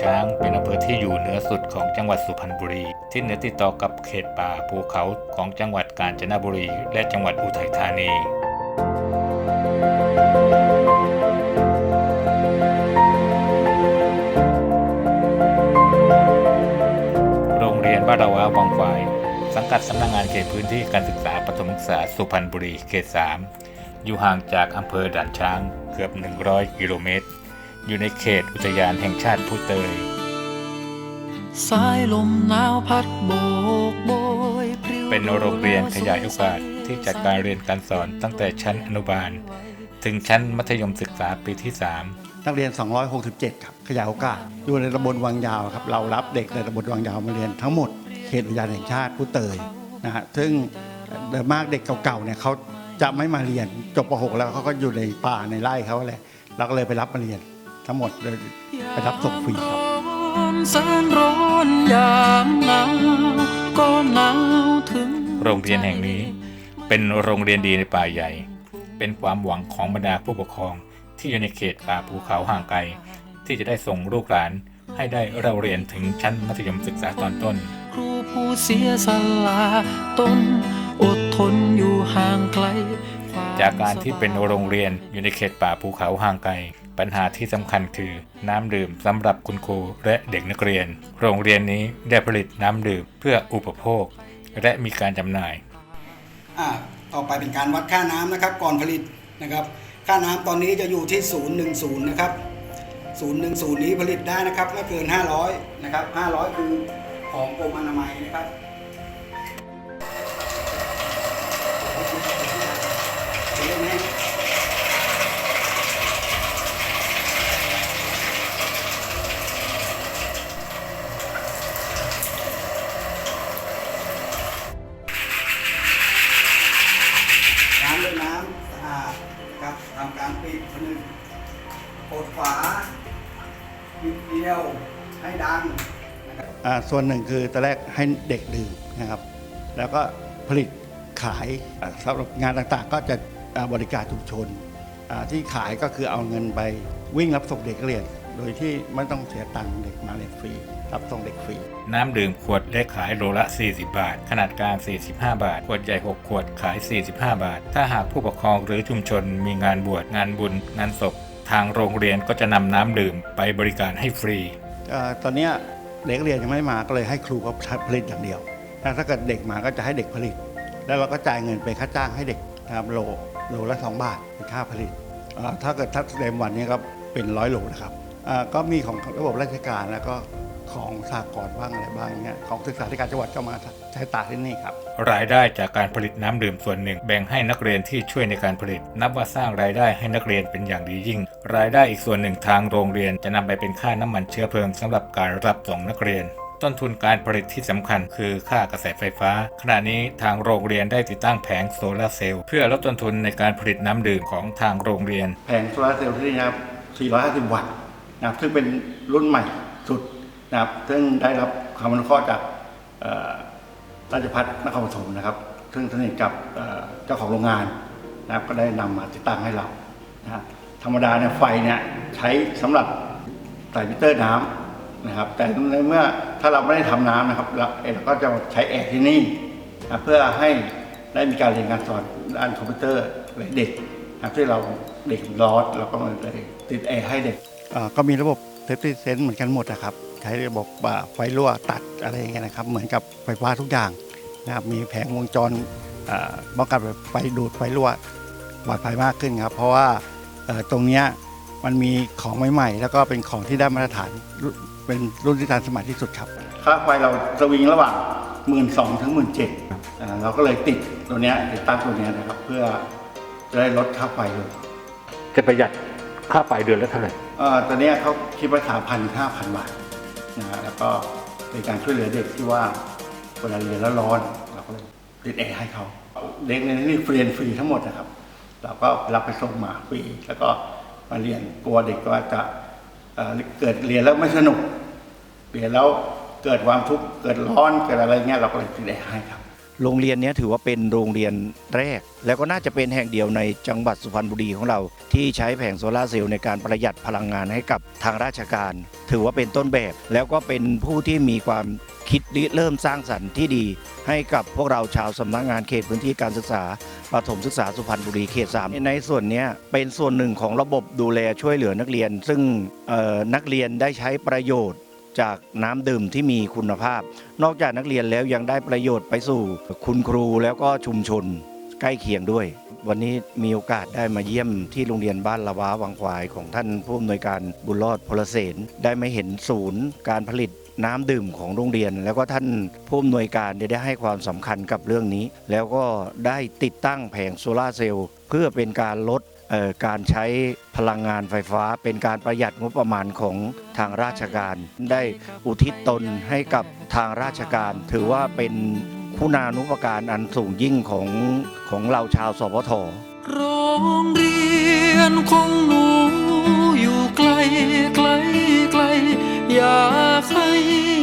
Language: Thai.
ช้าง เป็นอำเภอที่อยู่เหนือสุดของจังหวัดสุพรรณบุรี ที่เหนือติดต่อกับเขตป่าภูเขาของจังหวัดกาญจนบุรี และจังหวัดอุทัยธานีโรงเรียนบ้านระวาวังควาย สังกัดสำนักงานเขตพื้นที่การศึกษาประถมศึกษาสุพรรณบุรีเขต 3 อยู่ห่างจากอำเภอด่านช้างเกือบ 100 กิโลเมตร อยู่ในเขตอุทยานแห่งชาติภูเตย สายลมหนาวพัดโบกโบยพริ้วเป็นโรงเรียนขยายโอกาสที่จัดการเรียนการสอนตั้งแต่ชั้นอนุบาล ถึงชั้นมัธยมศึกษาปีที่นักเรียน 267 ครับ ขยายโอกาส อยู่ในตำบลวังยาวครับ เรารับเด็กในตำบลวังยาวมาเรียนทั้งหมด เขตอุทยานแห่งชาติผู้เตยนะฮะ ซึ่งโดยมากเด็กเก่าๆ เนี่ยเขาจะไม่มาเรียนจบป .6 แล้วเขาก็อยู่ในป่าในไร่เขาแหละเราก็เลยไปรับมาเรียน ทั้งหมดเลยไปรับส่งฟรีครับแสนร้อนยามหนาวก็หนาวถึง3โรงเรียนแห่งนี้เป็นโรงเรียนดีในป่าใหญ่ เป็นความหวังของบรรดาผู้ปกครองที่อยู่ในเขตป่าภูเขาห่างไกล ที่จะได้ส่งลูกหลานให้ได้เราเรียนถึงชั้นมัธยมศึกษาตอนต้น ครูผู้เสียสละตนอดทนอยู่ห่างไกลควมจากการที่เป็นโรงเรียนอยู่ในเขตป่าภูเขาห่างไกล ปัญหาที่สำคัญคือน้ำดื่มสำหรับคุณครูและเด็กนักเรียน โรงเรียนนี้ได้ผลิตน้ำดื่มเพื่ออุปโภค และมีการจำหน่ายอ่าต่อไปเป็นการวัดค่าน้ำนะครับ ก่อนผลิตนะครับ ค่าน้ำตอนนี้จะอยู่ที่ 010 นะครับ 010 นี้ผลิตได้นะครับไม่เกิน 500 นะครับ 500 คือของกรมอนามัยนะครับ ดฝาปิดเดียวให้ดังนะครับอ่าส่วนหนึ่งคือตอนแรกให้เด็กดื่มนะครับ แล้วก็ผลิตขายอ่าสำหรับงานต่างๆ ก็จะอ่าบริการชุมชนอ่าที่ขายก็คือเอาเงินไปวิ่งรับส่งเด็กนักเรียน โดยที่ไม่ต้องเสียตังค์เด็กมาเรียนฟรี รับส่งเด็กฟรี น้ำดื่มขวดเล็กขายโลละ 40 บาท ขนาดกลาง 45 บาท ขวดใหญ่ 6 ขวดขาย 45 บาท ถ้าหากผู้ปกครองหรือชุมชนมีงานบวชงานบุญ งานศพ ทางโรงเรียนก็จะนำน้ำดื่มไปบริการให้ฟรี เอ่อตอนเนี้ยเด็กเรียนยังไม่มาก็เลยให้ครูเขาผลิตอย่างเดียวถ้าถ้าเกิดเด็กมาก็จะให้เด็กผลิต แล้วเราก็จ่ายเงินไปค่าจ้างให้เด็กนะครับโลโลละ 2 บาทเป็นค่าผลิตเอ่อถ้าเกิดทักเต็มวันเนี้ก็เป็นร้อยโลนะครับเอ่อก็มีของระบบราชการแล้วก็ ของสากลบ้างอะไรบ้างเงี้ยของศึกษาธิการจังหวัดก็มาใช้ตากที่นี่ครับ รายได้จากการผลิตน้ำดื่มส่วนหนึ่ง แบ่งให้นักเรียนที่ช่วยในการผลิต นับว่าสร้างรายได้ให้นักเรียนเป็นอย่างดียิ่ง รายได้อีกส่วนหนึ่งทางโรงเรียนจะนำไปเป็นค่าน้ำมันเชื้อเพลิงสำหรับการรับส่งนักเรียนต้นทุนการผลิตที่สำคัญคือค่ากระแสไฟฟ้า ขณะนี้ทางโรงเรียนได้ติดตั้งแผงโซลาร์เซลล์เพื่อลดต้นทุนในการผลิตน้ำดื่มของทางโรงเรียน แผงโซลาร์เซลล์ที่นี่นะครับ 450 วัตต์นะครับซึ่งเป็นรุ่นใหม่สุด นะครับ ซึ่งได้รับความอนุเคราะห์จากราชพัฒนครปฐมนะครับ ซึ่งสนิทกับเจ้าของโรงงานนะครับ ก็ได้นำมาติดตั้งให้เรานะครับธรรมดาเนี่ยไฟเนี่ยใช้สำหรับใส่มิเตอร์น้ำนะครับ แต่ในเมื่อถ้าเราไม่ได้ทำน้ำนะครับเราเราก็จะใช้แอร์ที่นี่นะเพื่อให้ได้มีการเรียนการสอนด้านคอมพิวเตอร์และเด็กนะที่เราเด็กร้อนเราก็เลยติดแอร์ให้เด็กก็มีระบบเซฟตี้เซนเหมือนกันหมดนะครับ ช้ระบบอ่าไฟรั่วตัดอะไรอย่างเงี้ยนะครับ เหมือนกับไฟฟ้าทุกอย่างนะครับมีแผงวงจรอ่าป้องกันไฟดูดไฟรั่วปลอดภัยมากขึ้นครับ เพราะว่าเอ่อตรงเนี้ยมันมีของใหม่ๆ แล้วก็เป็นของที่ได้มาตรฐานรุ่นเป็นรุ่นที่ทันสมัยที่สุดครับ ค่าไฟเราสวิงระหว่างหมื่นสองถึงหมื่นเจ็ดเราก็เลยติดตัวเนี้ยติดตั้งตัวเนี้ยนะครับ เพื่อจะได้ลดค่าไฟลงจะประหยัดค่าไฟเดือนละเท่าไหร่เอ่อตอนเนี้ยเขาคิดว่าสามพันห้าพันบาท นะฮะแล้วก็เป็นการช่วยเหลือเด็กที่ว่าเวลาเรียนแล้วร้อนเราก็เลยติดแอร์ให้เขาเด็กในนี้เรียนฟรีทั้งหมดนะครับเราก็รับไปส่งมาฟรีแล้วก็มาเรียนกลัวเด็กว่าจะเเกิดเรียนแล้วไม่สนุกเรียนแล้วเกิดความทุกข์เกิดร้อนเกิดอะไรเงี้ยเราก็เลยติดแอร์ให้ครับ โรงเรียนนี้ถือว่าเป็นโรงเรียนแรก แล้วก็น่าจะเป็นแห่งเดียวในจังหวัดสุพรรณบุรีของเรา ที่ใช้แผงโซลาร์เซลล์ในการประหยัดพลังงานให้กับทางราชการ ถือว่าเป็นต้นแบบ แล้วก็เป็นผู้ที่มีความคิดริเริ่มสร้างสรรค์ที่ดี ให้กับพวกเราชาวสำนักงานเขตพื้นที่การศึกษาประถมศึกษาสุพรรณบุรีเขต 3 ในส่วนนี้เป็นส่วนหนึ่งของระบบดูแลช่วยเหลือนักเรียน ซึ่งนักเรียนได้ใช้ประโยชน์ จากน้ำดื่มที่มีคุณภาพ นอกจากนักเรียนแล้วยังได้ประโยชน์ไปสู่คุณครูแล้วก็ชุมชนใกล้เคียงด้วย วันนี้มีโอกาสได้มาเยี่ยมที่โรงเรียนบ้านละว้าวังควายของท่านผู้อำนวยการบุญรอดพลเสนได้มาเห็นศูนย์การผลิต น้ำดื่มของโรงเรียน แล้วก็ท่านผู้อำนวยการได้ให้ความสำคัญกับเรื่องนี้ แล้วก็ได้ติดตั้งแผงโซลาร์เซลล์เพื่อเป็นการลดการใช้พลังงานไฟฟ้า เป็นการประหยัดงบประมาณของทางราชการ ได้อุทิศตนให้กับทางราชการ ถือว่าเป็นคุณานุปการอันสูงยิ่งของของเราชาวสพทโรงเรียนของหนู 呀嘿